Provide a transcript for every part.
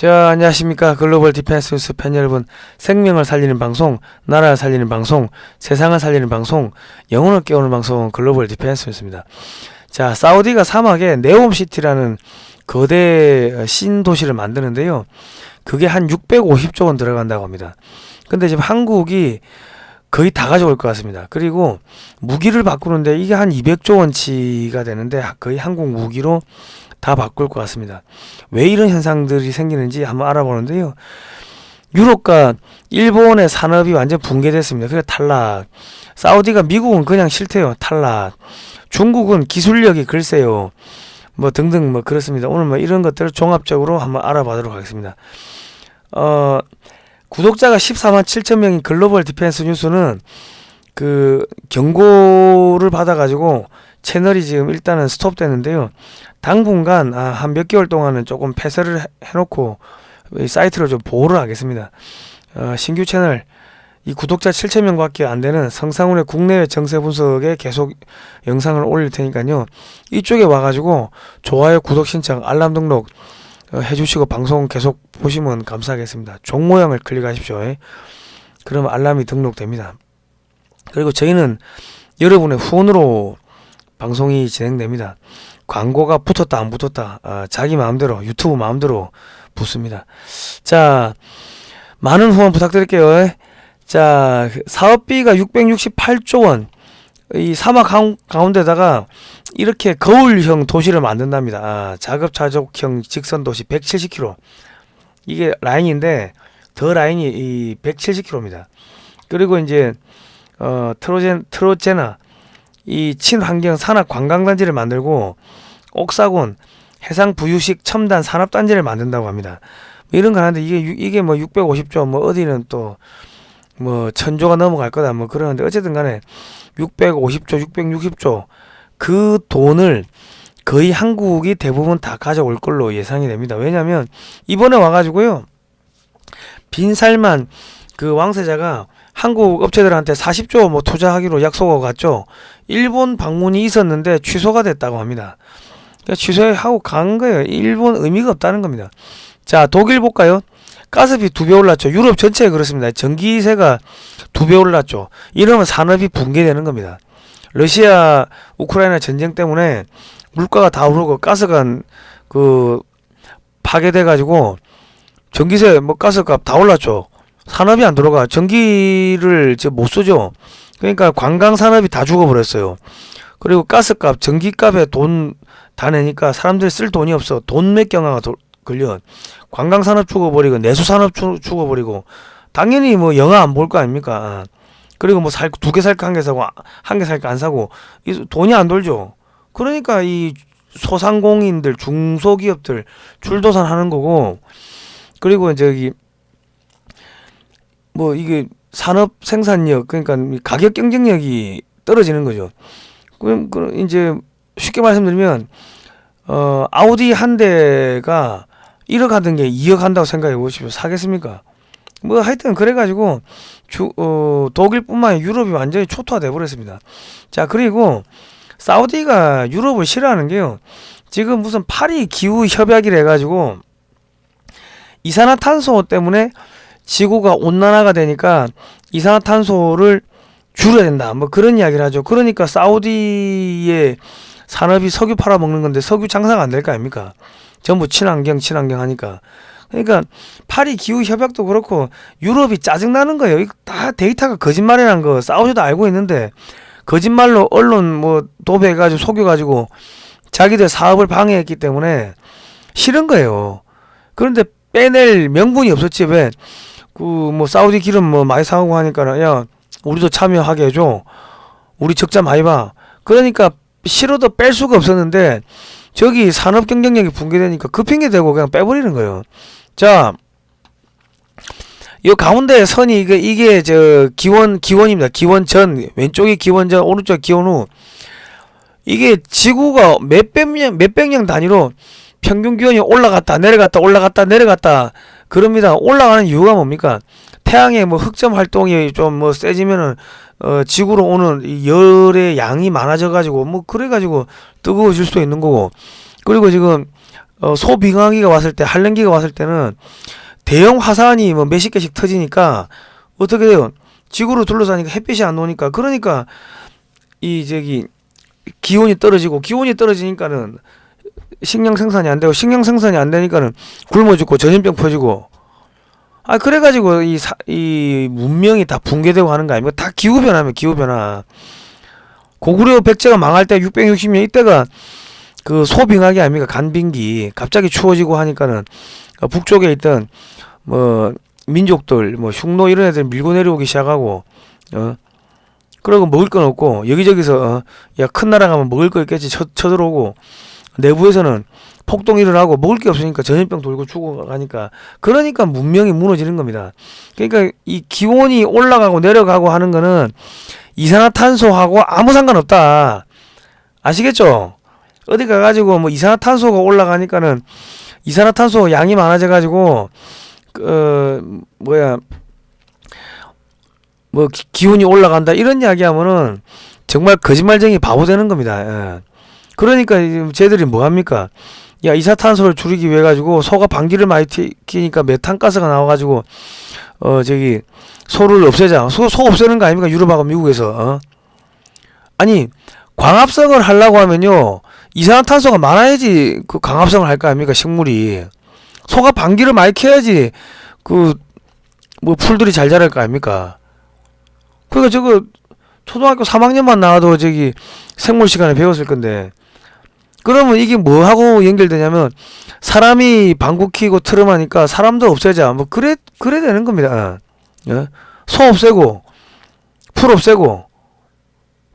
자, 안녕하십니까. 글로벌 디펜스 뉴스 팬 여러분. 생명을 살리는 방송, 나라를 살리는 방송, 세상을 살리는 방송, 영혼을 깨우는 방송, 글로벌 디펜스 뉴스입니다. 자, 사우디가 사막에 네옴시티라는 거대 어, 신도시를 만드는데요. 그게 한 650조 원 들어간다고 합니다. 근데 지금 한국이 거의 다 가져올 것 같습니다. 그리고 무기를 바꾸는데 이게 한 200조 원치가 되는데 거의 한국 무기로 다 바꿀 것 같습니다. 왜 이런 현상들이 생기는지 한번 알아보는데요. 유럽과 일본의 산업이 완전 붕괴됐습니다. 그래 탈락. 사우디가 미국은 그냥 싫대요. 탈락. 중국은 기술력이 글쎄요. 뭐 등등 뭐 그렇습니다. 오늘 뭐 이런 것들을 종합적으로 한번 알아보도록 하겠습니다. 어 구독자가 14만 7천 명인 글로벌 디펜스 뉴스는 그 경고를 받아가지고 채널이 지금 일단은 스톱되는데요. 당분간 아, 한 몇 개월 동안은 조금 폐쇄를 해- 해놓고 이 사이트를 좀 보호를 하겠습니다. 어, 신규 채널 이 구독자 7천 명밖에 안 되는 성상훈의 국내외 정세 분석에 계속 영상을 올릴 테니까요. 이쪽에 와가지고 좋아요, 구독 신청, 알람 등록 어, 해주시고 방송 계속 보시면 감사하겠습니다. 종 모양을 클릭하십시오. 예. 그러면 알람이 등록됩니다. 그리고 저희는 여러분의 후원으로 방송이 진행됩니다. 광고가 붙었다 안 붙었다 아, 자기 마음대로 유튜브 마음대로 붙습니다. 자 많은 후원 부탁드릴게요. 예. 자 사업비가 668조 원. 이 사막 가운- 가운데다가 이렇게 거울형 도시를 만든답니다. 아, 자급자족형 직선 도시 170km. 이게 라인인데 더 라인이 이 170km입니다. 그리고 이제 어 트로젠 트로제나 이 친환경 산업 관광단지를 만들고 옥사곤 해상 부유식 첨단 산업단지를 만든다고 합니다. 뭐 이런 거 하는데 이게 유- 이게 뭐 650조 뭐 어디는 또 뭐 천조가 넘어갈 거다 뭐 그러는데 어쨌든 간에 650조 660조 그 돈을 거의 한국이 대부분 다 가져올 걸로 예상이 됩니다. 왜냐하면 이번에 와가지고요 빈살만 그 왕세자가 한국 업체들한테 40조 뭐 투자하기로 약속하고 갔죠. 일본 방문이 있었는데 취소가 됐다고 합니다. 그러니까 취소하고 간 거예요. 일본 의미가 없다는 겁니다. 자, 독일 볼까요? 가스비 두 배 올랐죠. 유럽 전체에 그렇습니다. 전기세가 두 배 올랐죠. 이러면 산업이 붕괴되는 겁니다. 러시아 우크라이나 전쟁 때문에 물가가 다 오르고 가스가 그 파괴돼 가지고 전기세 뭐 가스값 다 올랐죠. 산업이 안 들어가. 전기를 못 쓰죠. 그러니까 관광 산업이 다 죽어버렸어요. 그리고 가스값, 전기값에 돈 다 내니까 사람들이 쓸 돈이 없어. 돈 맥경화가 도- 걸려. 관광 산업 죽어버리고 내수 산업 죽- 죽어버리고 당연히 뭐 영화 안 볼 거 아닙니까? 그리고 뭐 살 두 개 살까 한 개 사고 한 개 살까 안 사고 이 돈이 안 돌죠. 그러니까 이 소상공인들 중소기업들 줄도산 하는 거고 그리고 저기 뭐 이게 산업 생산력 그러니까 이 가격 경쟁력이 떨어지는 거죠. 그럼 그 이제 쉽게 말씀드리면 어 아우디 한 대가 1억 하던 게 2억 한다고 생각해 보십시오. 사겠습니까? 뭐 하여튼 그래 가지고 주, 어, 독일뿐만 아니라 유럽이 완전히 초토화돼 버렸습니다. 자, 그리고 사우디가 유럽을 싫어하는 게요. 지금 무슨 파리 기후 협약이라 해 가지고 이산화탄소 때문에 지구가 온난화가 되니까 이산화탄소를 줄여야 된다. 뭐 그런 이야기를 하죠. 그러니까 사우디의 산업이 석유 팔아먹는 건데 석유 장사가 안 될 거 아닙니까? 전부 친환경 친환경 하니까. 그러니까 파리 기후 협약도 그렇고 유럽이 짜증 나는 거예요. 이거 다 데이터가 거짓말이라는 거 사우디도 알고 있는데 거짓말로 언론 뭐 도배해 가지고 속여 가지고 자기들 사업을 방해했기 때문에 싫은 거예요. 그런데 빼낼 명분이 없었지 왜? 그 뭐 사우디 기름 뭐 많이 사오고 하니까 야 우리도 참여하게 해줘. 우리 적자 많이 봐. 그러니까 싫어도 뺄 수가 없었는데 저기 산업 경쟁력이 붕괴되니까 그 핑계 대고 그냥 빼버리는 거예요. 자, 이 가운데 선이 이게 이게 저 기원 기원입니다. 기원 전 왼쪽이 기원 전 오른쪽 기원 후 이게 지구가 몇백 년 몇백 년 단위로 평균 기온이 올라갔다 내려갔다 올라갔다 내려갔다 그럽니다. 올라가는 이유가 뭡니까? 태양의 뭐 흑점 활동이 좀 뭐 세지면은 어 지구로 오는 이 열의 양이 많아져 가지고 뭐 그래 가지고 뜨거워질 수도 있는 거고 그리고 지금 어, 소빙하기가 왔을 때 한랭기가 왔을 때는 대형 화산이 뭐 몇십 개씩 터지니까 어떻게 돼요? 지구로 둘러싸니까 햇빛이 안 오니까 그러니까 이 저기 기온이 떨어지고 기온이 떨어지니까는 식량 생산이 안 되고 식량 생산이 안 되니까는 굶어 죽고 전염병 퍼지고 아 그래가지고 이, 사, 이 문명이 다 붕괴되고 하는 거 아닙니까? 다 기후 변화면 기후 변화. 고구려 백제가 망할 때 660년 이때가 그 소빙하기 아닙니까? 간빙기 갑자기 추워지고 하니까는 어, 북쪽에 있던 뭐 민족들 뭐 흉노 이런 애들 밀고 내려오기 시작하고 어 그러고 먹을 건 없고 여기저기서 어, 야큰 나라 가면 먹을 거 있겠지 쳐, 쳐들어오고 내부에서는 폭동이 일어나고 먹을 게 없으니까 전염병 돌고 죽어가니까 그러니까 문명이 무너지는 겁니다. 그러니까 이 기온이 올라가고 내려가고 하는 거는 이산화탄소하고 아무 상관없다. 아시겠죠? 어디 가가지고 뭐 이산화탄소가 올라가니까는 이산화탄소 양이 많아져 가지고 그 뭐야 뭐 기- 기온이 올라간다 이런 이야기하면은 정말 거짓말쟁이 바보 되는 겁니다. 예. 그러니까 쟤들이 뭐 합니까? 야 이산탄소를 줄이기 위해 가지고 소가 방귀를 많이 튀- 튀니까 메탄가스가 나와가지고 어 저기 소를 없애자. 소, 소 없애는 거 아닙니까? 유럽하고 미국에서 어? 아니 광합성을 하려고 하면요 이산화탄소가 많아야지 그 광합성을 할 거 아닙니까? 식물이. 소가 방귀를 많이 켜야지 그 뭐 풀들이 잘 자랄 거 아닙니까? 그러니까 저거 초등학교 3학년만 나와도 저기 생물 시간에 배웠을 건데 그러면 이게 뭐하고 연결되냐면 사람이 방구 키고 트름 하니까 사람도 없애자. 뭐 그래 그래 되는 겁니다. 예? 소 없애고 풀 없애고.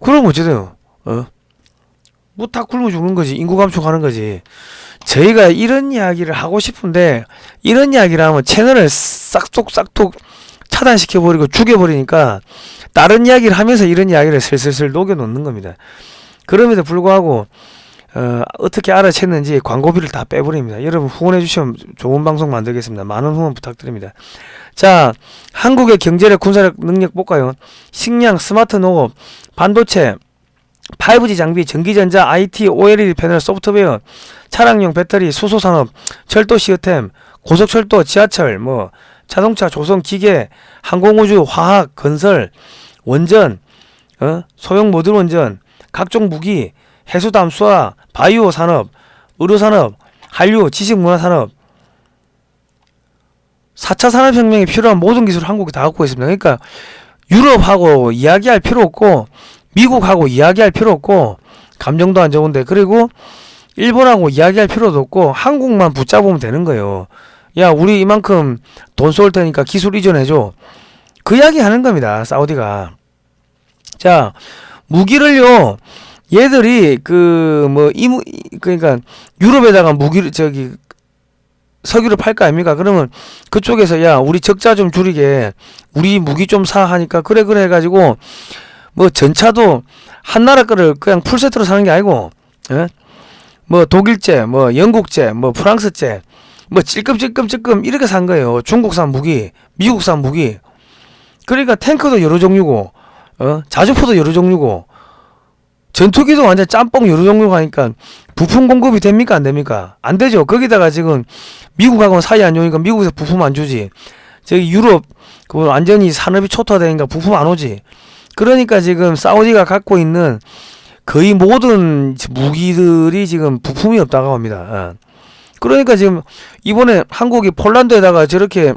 그러면 어찌 돼요? 어? 뭐다 굶어 죽는 거지. 인구 감축하는 거지. 저희가 이런 이야기를 하고 싶은데 이런 이야기를 하면 채널을 싹둑 싹둑 차단시켜 버리고 죽여 버리니까 다른 이야기를 하면서 이런 이야기를 슬슬슬 녹여 놓는 겁니다. 그럼에도 불구하고 어, 어떻게 알아챘는지 광고비를 다 빼버립니다. 여러분 후원해 주시면 좋은 방송 만들겠습니다. 많은 후원 부탁드립니다. 자, 한국의 경제력, 군사력 능력 볼까요? 식량, 스마트 농업, 반도체, 5G 장비, 전기전자, IT, OLED 패널, 소프트웨어, 차량용 배터리, 수소산업, 철도 시스템, 고속철도, 지하철, 뭐 자동차, 조선, 기계, 항공우주, 화학, 건설, 원전, 어? 소형 모듈 원전, 각종 무기, 해수담, 수화, 바이오 산업, 의료 산업, 한류, 지식 문화 산업 4차 산업혁명에 필요한 모든 기술을 한국이 다 갖고 있습니다. 그러니까 유럽하고 이야기할 필요 없고 미국하고 이야기할 필요 없고 감정도 안 좋은데 그리고 일본하고 이야기할 필요도 없고 한국만 붙잡으면 되는 거예요. 야, 우리 이만큼 돈 쏠 테니까 기술 이전해줘. 그 이야기 하는 겁니다. 사우디가. 자, 무기를요, 얘들이 그 뭐 이무 그러니까 유럽에다가 무기를 저기 석유를 팔 거 아닙니까? 그러면 그쪽에서 야 우리 적자 좀 줄이게. 우리 무기 좀 사 하니까 그래 그래 해가지고 뭐 전차도 한 나라 거를 그냥 풀세트로 사는 게 아니고 예? 뭐 독일제 뭐 영국제 뭐 프랑스제 뭐 찔끔찔끔찔끔 이렇게 산 거예요. 중국산 무기 미국산 무기. 그러니까 탱크도 여러 종류고 어? 자주포도 여러 종류고 전투기도 완전 짬뽕 여러 종류가 하니까 부품 공급이 됩니까? 안 됩니까? 안 되죠. 거기다가 지금 미국하고는 사이 안 좋으니까 미국에서 부품 안 주지. 저기 유럽 그 완전히 산업이 초토화되니까 부품 안 오지. 그러니까 지금 사우디가 갖고 있는 거의 모든 무기들이 지금 부품이 없다고 합니다. 어. 그러니까 지금 이번에 한국이 폴란드에다가 저렇게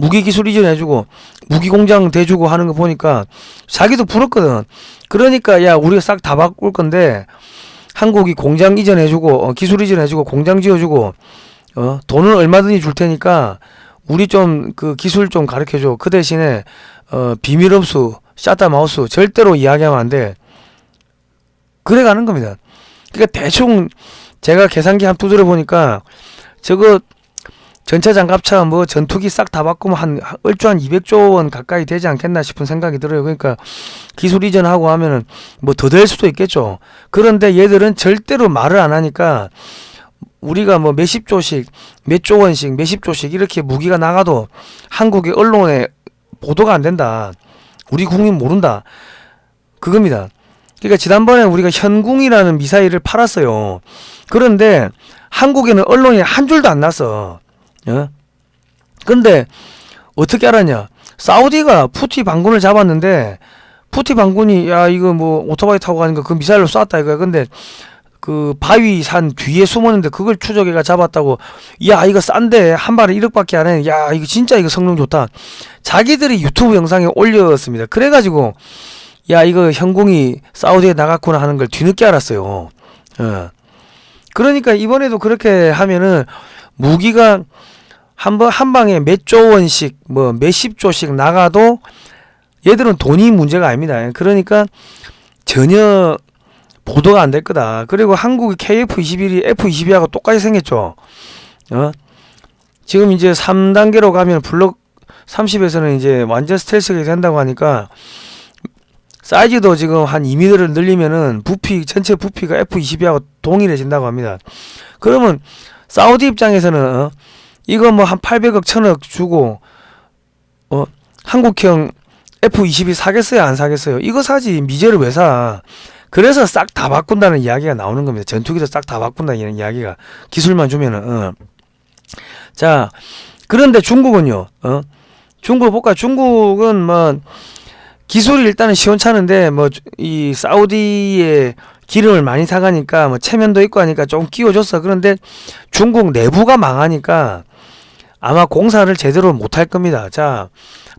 무기 기술 이전해주고 무기 공장 대주고 하는 거 보니까 자기도 부럽거든. 그러니까 야 우리가 싹 다 바꿀 건데 한국이 공장 이전해주고 어, 기술 이전해주고 공장 지어주고 어 돈은 얼마든지 줄 테니까 우리 좀 그 기술 좀 가르쳐줘. 그 대신에 어 비밀 없수 샷다 마우스 절대로 이야기하면 안 돼. 그래 가는 겁니다. 그러니까 대충 제가 계산기 한 두드려 보니까 저거 전차 장갑차 뭐 전투기 싹 다 바꾸면 한 한- 얼추 한 200조 원 가까이 되지 않겠나 싶은 생각이 들어요. 그러니까 기술 이전하고 하면은 뭐 더 될 수도 있겠죠. 그런데 얘들은 절대로 말을 안 하니까 우리가 뭐 몇십 조씩 몇조 원씩 몇십 조씩 이렇게 무기가 나가도 한국의 언론에 보도가 안 된다. 우리 국민 모른다. 그겁니다. 그러니까 지난번에 우리가 현궁이라는 미사일을 팔았어요. 그런데 한국에는 언론이 한 줄도 안 났어. 어? 근데 어떻게 알았냐? 사우디가 푸티 반군을 잡았는데 푸티 반군이 야 이거 뭐 오토바이 타고 거그 미사일로 쐈다 이거야. 근데 그 바위 산 뒤에 숨었는데 그걸 추적해가 잡았다고 야 이거 싼데 한 발에 1억밖에 안 해. 야 이거 진짜 이거 성능 좋다. 자기들이 유튜브 영상에 올렸습니다. 그래가지고 야 이거 현궁이 사우디에 나갔구나 하는 걸 뒤늦게 알았어요. 어. 그러니까 이번에도 그렇게 하면은 무기가 한 번 한 방에 몇 조 원씩 뭐 몇십 조씩 나가도 얘들은 돈이 문제가 아닙니다. 그러니까 전혀 보도가 안 될 거다. 그리고 한국의 KF21이 F22하고 똑같이 생겼죠. 어? 지금 이제 3단계로 가면 블록 30에서는 이제 완전 스텔스가 된다고 하니까 사이즈도 지금 한 2m를 늘리면은 부피 전체 부피가 F22하고 동일해진다고 합니다. 그러면 사우디 입장에서는 어? 이거 뭐 한 800억 1000억 주고 어 한국형 F22 사겠어요 안 사겠어요? 이거 사지 미제를 왜 사? 그래서 싹 다 바꾼다는 이야기가 나오는 겁니다. 전투기도 싹 다 바꾼다는 이야기가 기술만 주면은 어. 자 그런데 중국은요 어 중국 볼까 중국은 뭐 기술이 일단은 시원찮은데 뭐 이 사우디의 기름을 많이 사가니까 뭐 체면도 있고 하니까 좀 끼워줬어 그런데 중국 내부가 망하니까 아마 공사를 제대로 못할 겁니다 자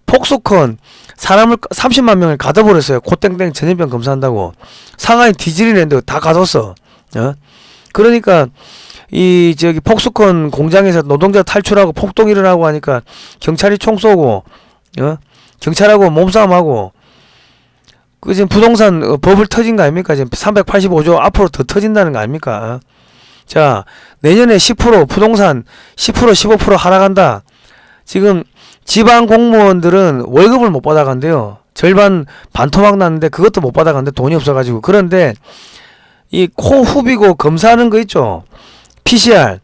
폭소컨 사람을 30만 명을 가둬버렸어요 코땡땡 전염병 검사한다고 상하이 디즈니랜드 다 가뒀어 어? 그러니까 이 저기 폭스콘 공장에서 노동자 탈출하고 폭동 일어나고 하니까 경찰이 총 쏘고 어? 경찰하고 몸싸움하고 그 지금 부동산 어, 버블 터진 거 아닙니까? 지금 385조 앞으로 더 터진다는 거 아닙니까? 어? 자 내년에 10% 부동산 10% 15% 하락한다. 지금 지방 공무원들은 월급을 못 받아간대요. 절반 반토막 났는데 그것도 못 받아간대 돈이 없어가지고 그런데 이 코 후비고 검사하는 거 있죠. PCR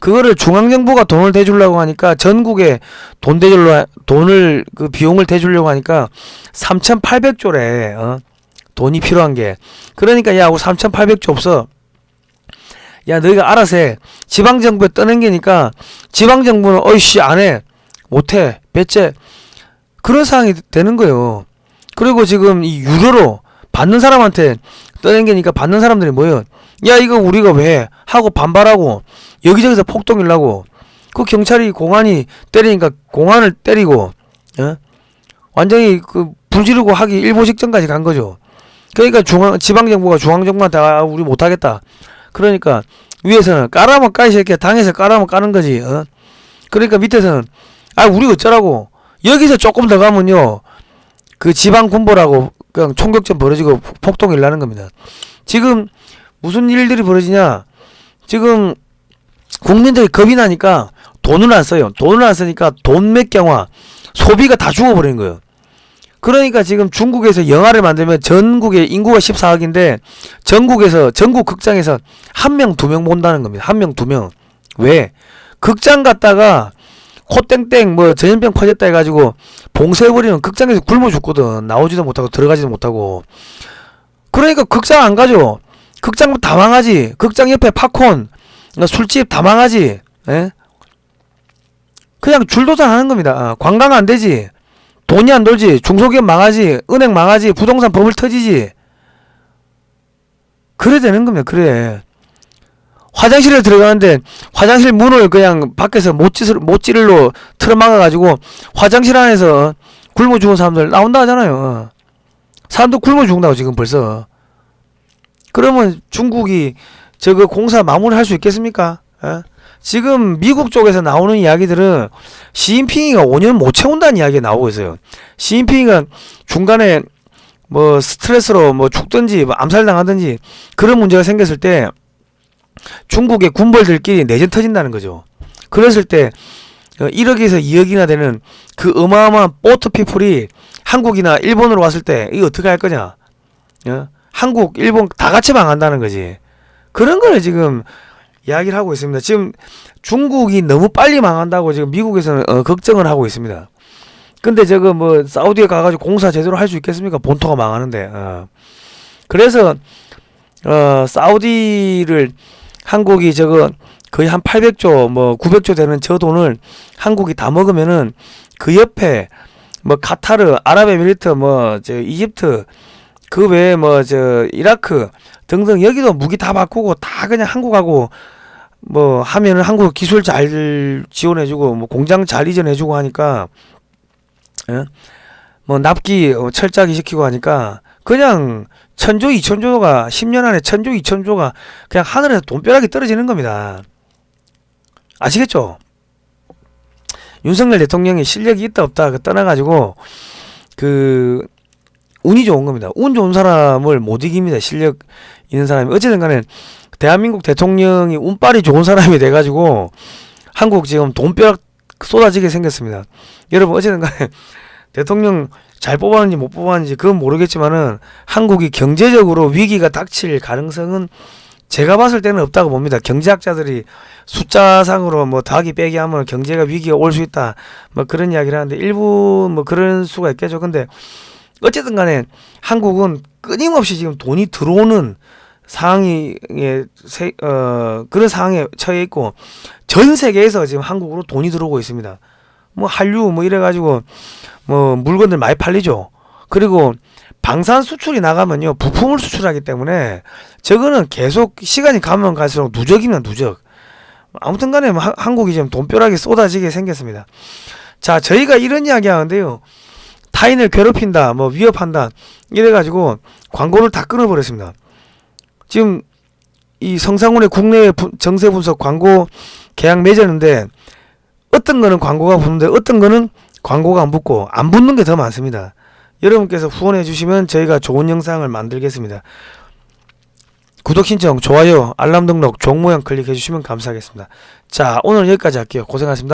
그거를 중앙정부가 돈을 대주려고 하니까 전국에 돈 대줄려 돈을 그 비용을 대주려고 하니까 3,800조래 어? 돈이 필요한 게 그러니까 야 우리 3,800조 없어 야 너희가 알아서 해. 지방정부에 떠는 게니까 지방정부는 어이씨 안해. 못해. 배째. 그런 상황이 되는 거예요. 그리고 지금 이 유료로 받는 사람한테 떠는 게니까 받는 사람들이 뭐예요? 야 이거 우리가 왜 하고 반발하고 여기저기서 폭동일 나고 그 경찰이 공안이 때리니까 공안을 때리고 어? 완전히 그 불지르고 하기 일보 직전까지 간 거죠. 그러니까 중앙 지방 정부가 중앙 정부한테 아, 우리 못하겠다. 그러니까 위에서는 까라면 까이 새끼야 당에서 까라면 까는 거지. 어? 그러니까 밑에서는 아 우리 어쩌라고 여기서 조금 더 가면요 그 지방 군보라고 그냥 총격전 벌어지고 폭동이 일나는 겁니다. 지금 무슨 일들이 벌어지냐? 지금 국민들이 겁이 나니까 돈을 안 써요. 돈을 안 쓰니까 돈 맥경화 소비가 다 죽어버리는 거예요. 그러니까 지금 중국에서 영화를 만들면 전국의 인구가 14억인데 전국에서 전국 극장에서 한 명 두 명 본다는 겁니다. 한 명 두 명. 왜? 극장 갔다가 코땡땡 뭐 전염병 퍼졌다 해가지고 봉쇄해버리면 극장에서 굶어 죽거든. 나오지도 못하고 들어가지도 못하고. 그러니까 극장 안 가죠. 극장 다 망하지. 극장 옆에 팝콘, 어, 술집 다 망하지. 예? 그냥 줄도산 하는 겁니다. 아, 관광 안 되지. 돈이 안 돌지. 중소기업 망하지. 은행 망하지. 부동산 버블 터지지. 그래 되는 겁니다. 그래. 화장실에 들어가는데 화장실 문을 그냥 밖에서 못찌를 못찌를로 틀어막아 가지고 화장실 안에서 굶어 죽은 사람들 나온다 하잖아요. 사람들 굶어 죽는다고 지금 벌써. 그러면 중국이 저거 공사 마무리할 수 있겠습니까? 어? 지금 미국 쪽에서 나오는 이야기들은 시진핑이가 5년 못 채운다는 이야기가 나오고 있어요. 시진핑이가 중간에 뭐 스트레스로 뭐 죽든지 뭐 암살당하든지 그런 문제가 생겼을 때 중국의 군벌들끼리 내전 터진다는 거죠. 그랬을 때 어, 1억에서 2억이나 되는 그 어마어마한 보트 피플이 한국이나 일본으로 왔을 때 이거 어떻게 할 거냐? 어? 한국, 일본 다 같이 망한다는 거지. 그런 거를 지금 이야기를 하고 있습니다. 지금 중국이 너무 빨리 망한다고 지금 미국에서는 어, 걱정을 하고 있습니다. 근데 저거 뭐 사우디에 가가지고 공사 제대로 할 수 있겠습니까? 본토가 망하는데. 어. 그래서 어 사우디를 한국이 저거 거의 한 800조 뭐 900조 되는 저 돈을 한국이 다 먹으면은 그 옆에 뭐 카타르, 아랍에미리트, 뭐 저 이집트 그 외에 뭐 저 이라크 등등 여기도 무기 다 바꾸고 다 그냥 한국하고 뭐 하면은 한국 기술 잘 지원해주고 뭐 공장 잘 이전해주고 하니까 예? 뭐 납기 어, 철자기 시키고 하니까 그냥 천조 이천조가 10년 안에 천조 이천조가 그냥 하늘에서 돈벼락이 떨어지는 겁니다. 아시겠죠? 윤석열 대통령이 실력이 있다 없다 그 떠나가지고 그 운이 좋은 겁니다. 운 좋은 사람을 못 이깁니다. 실력 있는 사람이 어쨌든 간에 대한민국 대통령이 운빨이 좋은 사람이 돼가지고 한국 지금 돈벼락 쏟아지게 생겼습니다. 여러분 어쨌든 간에 대통령 잘 뽑았는지 못 뽑았는지 그건 모르겠지만은 한국이 경제적으로 위기가 닥칠 가능성은 제가 봤을 때는 없다고 봅니다. 경제학자들이 숫자상으로 뭐 더하기 빼기 하면 경제가 위기가 올 수 있다. 뭐 그런 이야기를 하는데 일부 뭐 그런 수가 있겠죠. 근데 어쨌든 간에 한국은 끊임없이 지금 돈이 들어오는 상황에 세, 어, 그런 상황에 처해 있고 전 세계에서 지금 한국으로 돈이 들어오고 있습니다. 뭐 한류 뭐 이래 가지고 뭐 물건들 많이 팔리죠. 그리고 방산 수출이 나가면요 부품을 수출하기 때문에 저거는 계속 시간이 가면 갈수록 누적이면 누적. 아무튼 간에 뭐 하- 한국이 지금 돈벼락이 쏟아지게 생겼습니다. 자, 저희가 이런 이야기 하는데요. 타인을 괴롭힌다, 뭐 위협한다, 이래가지고 광고를 다 끊어버렸습니다. 지금 이 성상훈의 국내 부- 정세 분석 광고 계약 맺었는데 어떤 거는 광고가 붙는데 어떤 거는 광고가 안 붙고 안 붙는 게 더 많습니다. 여러분께서 후원해 주시면 저희가 좋은 영상을 만들겠습니다. 구독 신청, 좋아요, 알람 등록, 종 모양 클릭해 주시면 감사하겠습니다. 자, 오늘 여기까지 할게요. 고생하셨습니다.